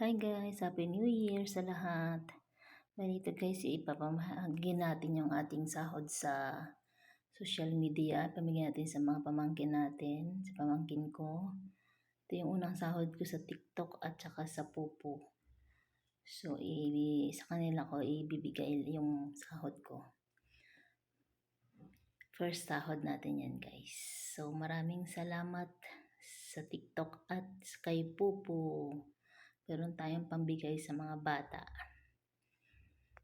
Hi guys, Happy New Year sa lahat. Ganito guys, ipapamahagi natin yung ating sahod sa social media. Pamigyan natin sa mga pamangkin natin, sa pamangkin ko. Ito yung unang sahod ko sa TikTok at saka sa Pupo. So, i- sa kanila ko ibibigay yung sahod ko. First sahod natin yan guys. So, maraming salamat sa TikTok at kay Pupo meron tayong pambigay sa mga bata.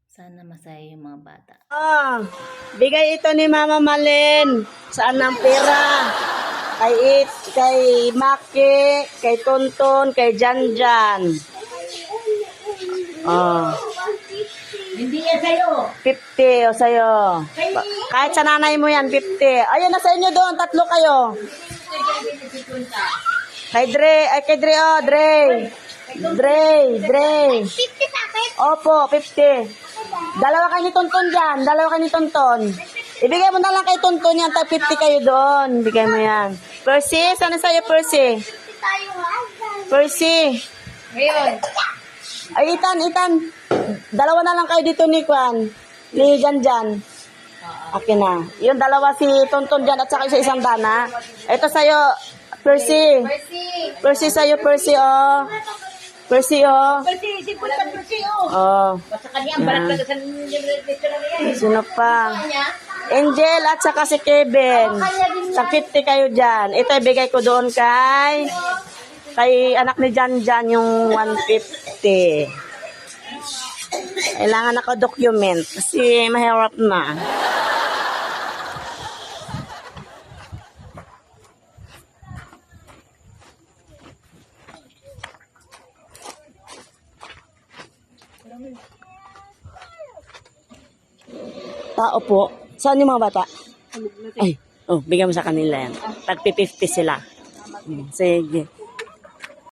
Sana masaya yung mga bata. Ah, bigay ito ni Mama Malen. Saan ang pera? Kay It, kay Maki, kay Tonton, kay Janjan. Ah, Hindi yan sa'yo. 50 o sa'yo. Kahit sa nanay mo yan, 50. Ayun na sa inyo doon, tatlo kayo. Kay Dre, ay kay Dre, oh, Dre. Dre, Dre. 50 sa akin. Opo, 50. Dalawa kayo ni Tonton dyan. Dalawa kayo ni Tonton. Ibigay mo na lang kay Tonton yan. Tag 50 kayo doon. Bigay mo yan. Percy, sana sa'yo, Percy? 50 tayo ha. Percy. Ngayon. Ay, Itan, Itan. Dalawa na lang kayo dito ni Kwan. Ni Jan Jan. Akin na. Yung dalawa si Tonton dyan at saka sa isang dana. Ito sa'yo, Percy. Mercy. Percy sa'yo, Percy, oh. Percy, oh. Mercy, si Pulpan Mercy, oh. Oh. Basta kanya, ang balat talaga sa. Sino pa? Angel at saka si Kevin. Sa 50 kayo dyan. Ito ibigay ko doon kay kay anak ni Jan Jan yung 150. Kailangan naka-document kasi mahirap na. Tao po. Saan yung mga bata? Ay, oh, bigyan mo sa kanila yan. Tag 50 sila. Hmm, Sige.